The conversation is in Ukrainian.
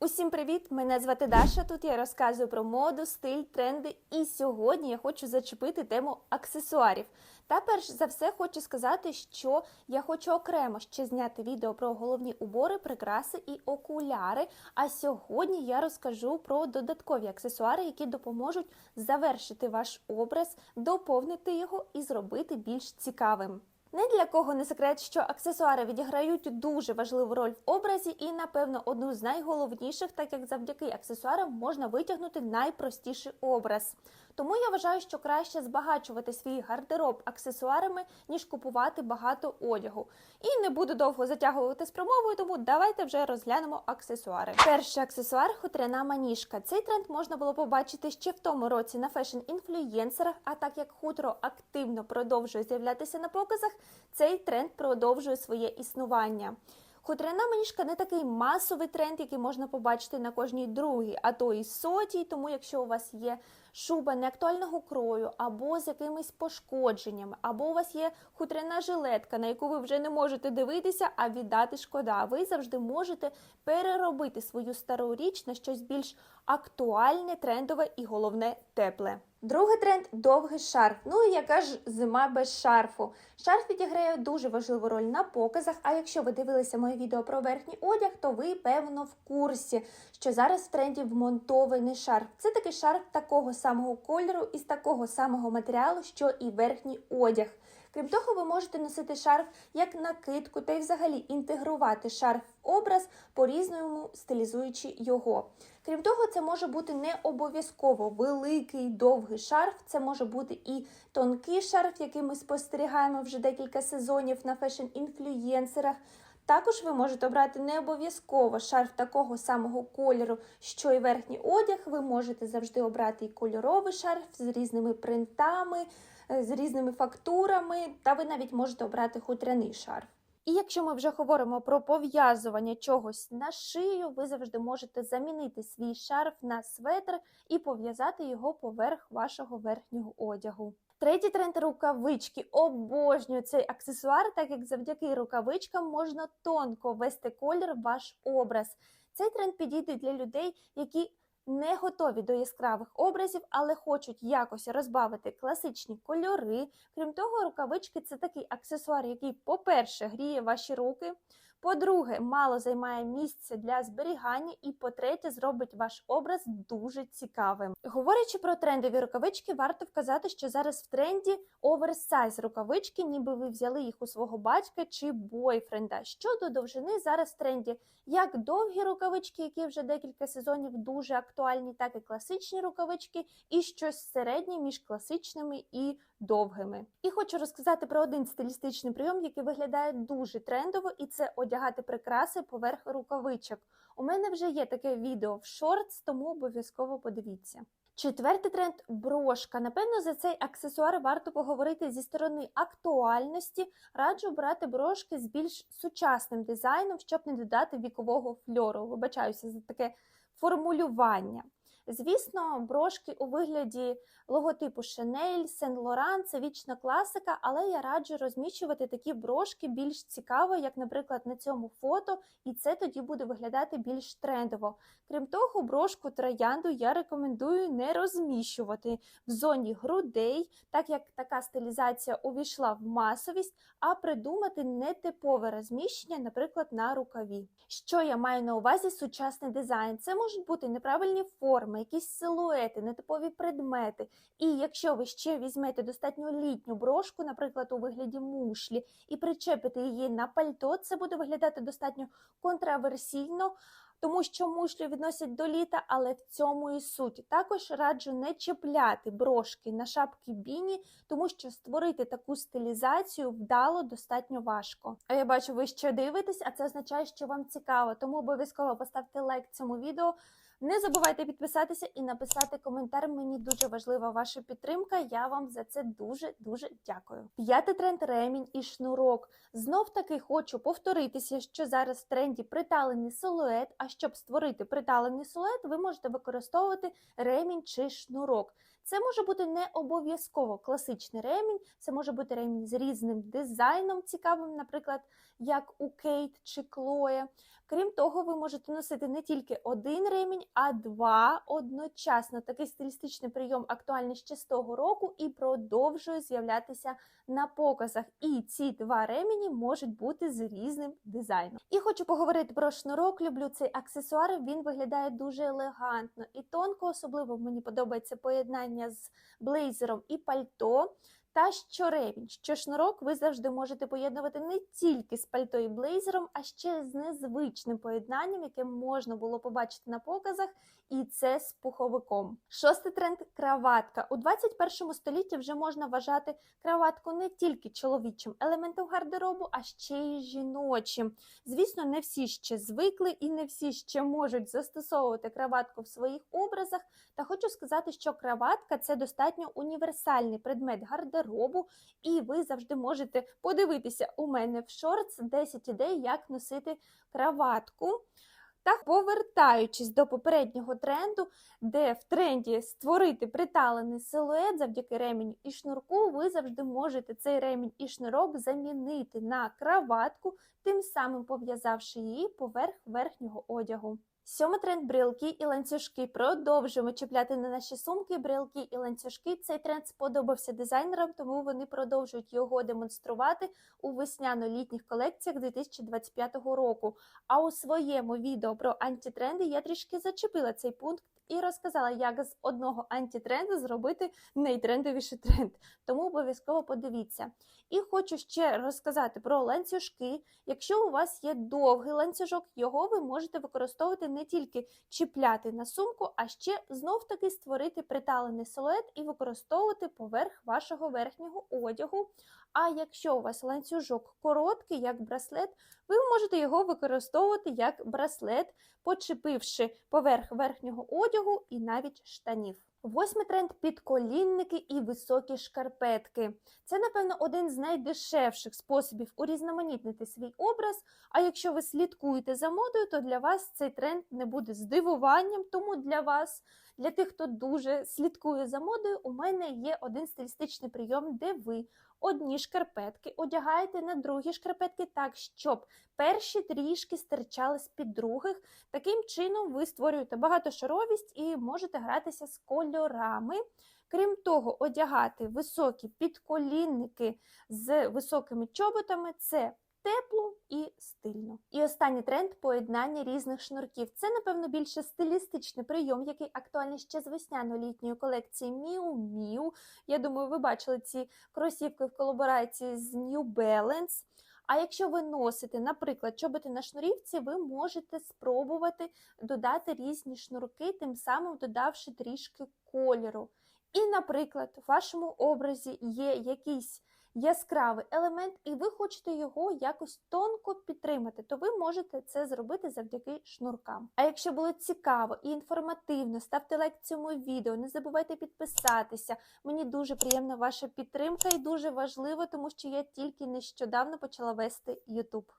Усім привіт! Мене звати Даша. Тут я розказую про моду, стиль, тренди. І сьогодні я хочу зачепити тему аксесуарів. Та перш за все хочу сказати, що я хочу окремо ще зняти відео про головні убори, прикраси і окуляри. А сьогодні я розкажу про додаткові аксесуари, які допоможуть завершити ваш образ, доповнити його і зробити більш цікавим. Не для кого не секрет, що аксесуари відіграють дуже важливу роль в образі і, напевно, одну з найголовніших, так як завдяки аксесуарам можна витягнути найпростіший образ. Тому я вважаю, що краще збагачувати свій гардероб аксесуарами, ніж купувати багато одягу. І не буду довго затягувати з промовою, тому давайте вже розглянемо аксесуари. Перший аксесуар хутряна маніжка. Цей тренд можна було побачити ще в тому році на фешн-інфлюєнсерах, а так як хутро активно продовжує з'являтися на показах, цей тренд продовжує своє існування. Хутряна маніжка не такий масовий тренд, який можна побачити на кожній другій, а то і сотій. Тому, якщо у вас є шуба неактуального крою, або з якимись пошкодженнями, або у вас є хутряна жилетка, на яку ви вже не можете дивитися, а віддати шкода. Ви завжди можете переробити свою стару річ на щось більш актуальне, трендове і головне тепле. Другий тренд довгий шарф. Ну і яка ж зима без шарфу? Шарф відіграє дуже важливу роль на показах. А якщо ви дивилися моє відео про верхній одяг, то ви певно в курсі, що зараз в тренді вмонтований шарф. Це такий шарф такого самого кольору і з такого самого матеріалу, що і верхній одяг. Крім того, ви можете носити шарф як накидку та й взагалі інтегрувати шарф в образ, по-різному стилізуючи його. Крім того, це може бути не обов'язково великий довгий шарф, це може бути і тонкий шарф, який ми спостерігаємо вже декілька сезонів на фешн-інфлюєнсерах. Також ви можете обрати не обов'язково шарф такого самого кольору, що і верхній одяг. Ви можете завжди обрати і кольоровий шарф з різними принтами, з різними фактурами, та ви навіть можете обрати хутряний шарф. І якщо ми вже говоримо про пов'язування чогось на шию, ви завжди можете замінити свій шарф на светр і пов'язати його поверх вашого верхнього одягу. Третій тренд рукавички. Обожнюю цей аксесуар, так як завдяки рукавичкам можна тонко ввести колір ваш образ. Цей тренд підійде для людей, які не готові до яскравих образів, але хочуть якось розбавити класичні кольори. Крім того, рукавички це такий аксесуар, який, по-перше, гріє ваші руки. По-друге, мало займає місце для зберігання, і по-третє, зробить ваш образ дуже цікавим. Говорячи про трендові рукавички, варто вказати, що зараз в тренді оверсайз рукавички, ніби ви взяли їх у свого батька чи бойфренда. Щодо довжини, зараз в тренді як довгі рукавички, які вже декілька сезонів дуже актуальні, так і класичні рукавички, і щось середнє між класичними і довгими. І хочу розказати про один стилістичний прийом, який виглядає дуже трендово, і це одягати прикраси поверх рукавичок. У мене вже є таке відео в шортс, тому обов'язково подивіться. Четвертий тренд брошка. Напевно, за цей аксесуар варто поговорити зі сторони актуальності. Раджу брати брошки з більш сучасним дизайном, щоб не додати вікового фльору. Вибачаюся за таке формулювання. Звісно, брошки у вигляді логотипу Chanel, Saint Laurent – це вічна класика, але я раджу розміщувати такі брошки більш цікаво, як, наприклад, на цьому фото, і це тоді буде виглядати більш трендово. Крім того, брошку троянду я рекомендую не розміщувати в зоні грудей, так як така стилізація увійшла в масовість, а придумати нетипове розміщення, наприклад, на рукаві. Що я маю на увазі сучасний дизайн? Це можуть бути неправильні форми, якісь силуети, нетипові предмети. І якщо ви ще візьмете достатньо літню брошку, наприклад, у вигляді мушлі, і причепите її на пальто, це буде виглядати достатньо контраверсійно. Тому що мушлі відносять до літа, але в цьому і суть. Також раджу не чіпляти брошки на шапки біні, тому що створити таку стилізацію вдало достатньо важко. А я бачу, ви ще дивитесь, а це означає, що вам цікаво. Тому обов'язково поставте лайк цьому відео. Не забувайте підписатися і написати коментар. Мені дуже важлива ваша підтримка. Я вам за це дуже дуже дякую. П'ятий тренд ремінь і шнурок. Знов таки хочу повторитися, що зараз в тренді приталений силует. А щоб створити приталений силует, ви можете використовувати ремінь чи шнурок. Це може бути не обов'язково класичний ремінь, це може бути ремінь з різним дизайном, цікавим, наприклад, як у Кейт чи Клоя. Крім того, ви можете носити не тільки один ремінь, а два одночасно. Такий стилістичний прийом актуальний ще з того року і продовжує з'являтися на показах. І ці два ремені можуть бути з різним дизайном. І хочу поговорити про шнурок. Люблю цей аксесуар. Він виглядає дуже елегантно і тонко. Особливо мені подобається поєднання з блейзером і пальто. Та що ремінь, що шнурок ви завжди можете поєднувати не тільки з пальто і блейзером, а ще з незвичним поєднанням, яке можна було побачити на показах, і це з пуховиком. Шостий тренд краватка. У 21 столітті вже можна вважати краватку не тільки чоловічим елементом гардеробу, а ще й жіночим. Звісно, не всі ще звикли і не всі ще можуть застосовувати краватку в своїх образах. Та хочу сказати, що краватка це достатньо універсальний предмет гардеробу, і ви завжди можете подивитися у мене в шортс 10 ідей, як носити краватку. Та повертаючись до попереднього тренду, де в тренді створити приталений силует завдяки ременю і шнурку, ви завжди можете цей ремінь і шнурок замінити на краватку, тим самим пов'язавши її поверх верхнього одягу. Сьомий тренд брілки і ланцюжки. Продовжуємо чіпляти на наші сумки брілки і ланцюжки. Цей тренд сподобався дизайнерам, тому вони продовжують його демонструвати у весняно-літніх колекціях 2025 року. А у своєму відео про антитренди я трішки зачепила цей пункт і розказала, як з одного антитренду зробити найтрендовіший тренд. Тому обов'язково подивіться. І хочу ще розказати про ланцюжки. Якщо у вас є довгий ланцюжок, його ви можете використовувати не тільки чіпляти на сумку, а ще знов таки створити приталений силует і використовувати поверх вашого верхнього одягу. А якщо у вас ланцюжок короткий, як браслет, ви можете його використовувати як браслет, почепивши поверх верхнього одягу і навіть штанів. Восьмий тренд підколінники і високі шкарпетки. Це, напевно, один з найдешевших способів урізноманітнити свій образ. А якщо ви слідкуєте за модою, то для вас цей тренд не буде здивуванням. Тому для вас, для тих, хто дуже слідкує за модою, у мене є один стилістичний прийом, де ви одні шкарпетки одягаєте на другі шкарпетки так, щоб перші трішки стирчали з під других. Таким чином ви створюєте багатошаровість і можете гратися з кольорами. Крім того, одягати високі підколінники з високими чоботами це тепло і стильно. І останній тренд поєднання різних шнурків. Це, напевно, більше стилістичний прийом, який актуальний ще з весняно-літньої колекції Miu Miu. Я думаю, ви бачили ці кросівки в колаборації з New Balance. А якщо ви носите, наприклад, чоботи на шнурівці, ви можете спробувати додати різні шнурки, тим самим додавши трішки кольору. І, наприклад, в вашому образі є якийсь яскравий елемент, і ви хочете його якось тонко підтримати, то ви можете це зробити завдяки шнуркам. А якщо було цікаво і інформативно, ставте лайк цьому відео, не забувайте підписатися. Мені дуже приємна ваша підтримка і дуже важливо, тому що я тільки нещодавно почала вести YouTube.